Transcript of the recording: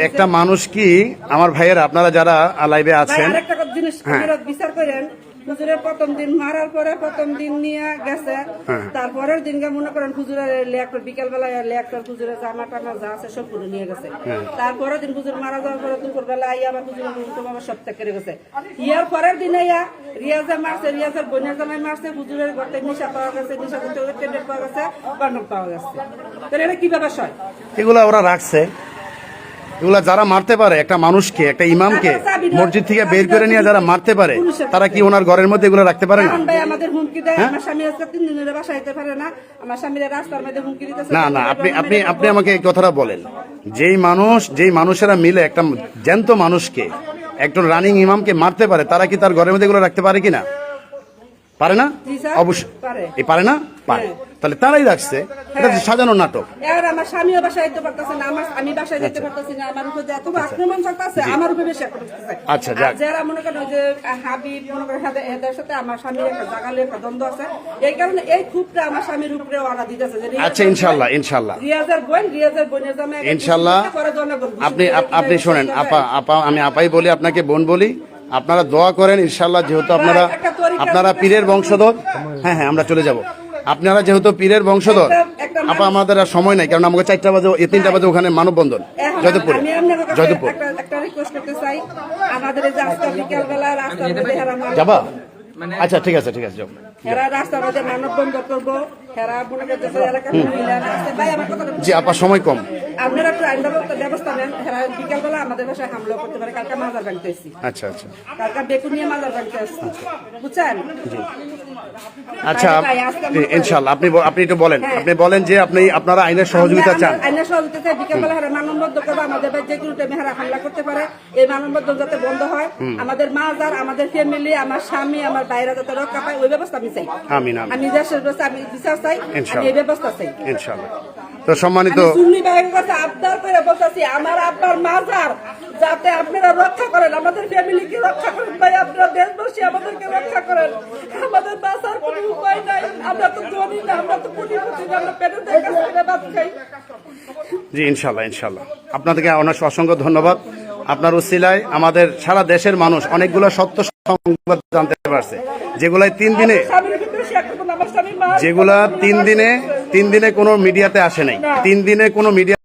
একটা মানুষ কি আমার ভাইয়ের আপনারা যারা লাইভে আছেন হ্যাঁ। বিচার করেন হুজুরের প্রথম দিন মারার পরে প্রথম দিন নিয়ে গেছে। হ্যাঁ। তারপরের দিনকে মনে করেন হুজুরের লেকটার বিকেল বেলায় লেকটার হুজুরের জামা টামা যা আছে সব পুরো নিয়ে গেছে। হ্যাঁ। তারপরের দিন হুজুর মারা যাওয়ার পরে দুপুর বেলা আইয়া আবার হুজুরের রুম সব করে গেছে। ইয়ার পরের দিনে ইয়া রিয়াজে মারছে রিয়াজের বোনের জামাই মারছে হুজুরের ঘরতে নিশা পাওয়া গেছে নিশা করতে ট্যাবলেট পাওয়া গেছে কন্ডম পাওয়া গেছে। তাহলে এটা কি ব্যাপার হয় এগুলা ওরা রাখছে। এগুলা যারা মারতে পারে একটা মানুষকে একটা ইমামকে মসজিদ থেকে বের করে নিয়ে যারা মারতে পারে তারা কি ওনার ঘরের মধ্যে এগুলো রাখতে পারে না? হ্যাঁ? না। না আপনি আপনি আপনি আমাকে এই কথাটা বলেন। যেই মানুষ যেই মানুষেরা মিলে একটা জ্যান্ত মানুষকে একজন রানিং ইমামকে মারতে পারে তারা কি তার ঘরের মধ্যে এগুলো রাখতে পারে কিনা? পারে না? অবশ্যই। পারে। পারে না? পারে। হ্যাঁ। তাহলে তারাই রাখছে। এটা সাজানো নাটক। এবার আমার স্বামীও বাসায় যেতে পারতেছে না আমার আমি বাসায় যেতে পারতেছি না আমার উপর এত আক্রমণ চলতেছে আমার উপরে বেশি আক্রমণ আচ্ছা, যাক। যারা মনে করেন যে হাবিব মনে করেন এদের- এদের সাথে আমার স্বামীর একটা জাগালে একটা দ্বন্দ্ব আছে এই কারণে এই খুবটা আমার স্বামীর উপরে ওরা দিতেছে যে আচ্ছা রিয়াজের বোন রিয়াজের বোনের আপনি আপনি শোনেন আপা আপা আমি আপাই বলি আপনাকে বোন বলি। আপনারা দোয়া করেন ইনশাল্লাহ যেহেতু আপনারা আপনারা পীরের বংশধর। হ্যাঁ হ্যাঁ আমরা চলে যাব। আপনারা যেহেতু পীরের বংশধর আপা আমাদের আর সময় নাই কারণ আমাকে চারটা বাজে এই তিনটা বাজে ওখানে মানববন্ধন জয়দেবপুরে। জয়দেবপুর। যাবা? আচ্ছা ঠিক আছে ঠিক আছে যাও। জি আপা সময় কম। আপনারা ব্যবস্থা নেন হেরা বিকেলবেলা আমাদের বাসায় হামলা করতে পারে কালকে মাজার ভাঙতে এসছি। আচ্ছা আচ্ছা। কালকে বেকুনিয়া মাজার ভাঙতে বুঝছেন? আচ্ছা ইনশাল্লাহ আপনি আপনি একটু বলেন। হ্যাঁ। আপনি বলেন যে আপনি আপনারা আইনের সহযোগিতা চান। আইনের সহযোগিতা চাই। বিকেলবেলা হেরা মানববদ্ধ করব আমাদের ভাই যে কোনো টাইমে হেরা হামলা করতে পারে এই মানববদ্ধ যাতে বন্ধ হয়। আমাদের মাজার আমাদের ফ্যামিলি আমার স্বামী আমার বাইরে যাতে রক্ষা পায় ওই ব্যবস্থা আমি চাই। আমিন আমিন। আমি দেশের ব্যবস্থা আমি বিচার চাই আমি ইনশাআল্লাহ। এই ব্যবস্থা চাই। ইনশাল্লাহ। তো সম্মানিত আমি সুন্নি ভাইয়ের কাছে আবদার করে বলতেছি আমার আব্বার মাজার যাতে আপনারা রক্ষা করেন। আমাদের ফ্যামিলিকে রক্ষা করেন। ভাই আপনারা দেশবাসী আমাদেরকে রক্ষা করেন। আমাদের বাঁচার কোনো উপায় নাই। আমরা তো জনি না আমরা তো কোটিপতি না আমরা পেটের করে ভাত খাই। জি ইনশাল্লাহ ইনশাল্লাহ আপনাদেরকে অনেক অসংখ্য ধন্যবাদ। আপনার উসিলায় আমাদের সারা দেশের মানুষ অনেকগুলো সত্য সংবাদ জানতে পারছে যেগুলাই তিন দিনে যেগুলা তিন দিনে তিন দিনে কোনো মিডিয়াতে আসে নাই। তিন দিনে কোনো মিডিয়া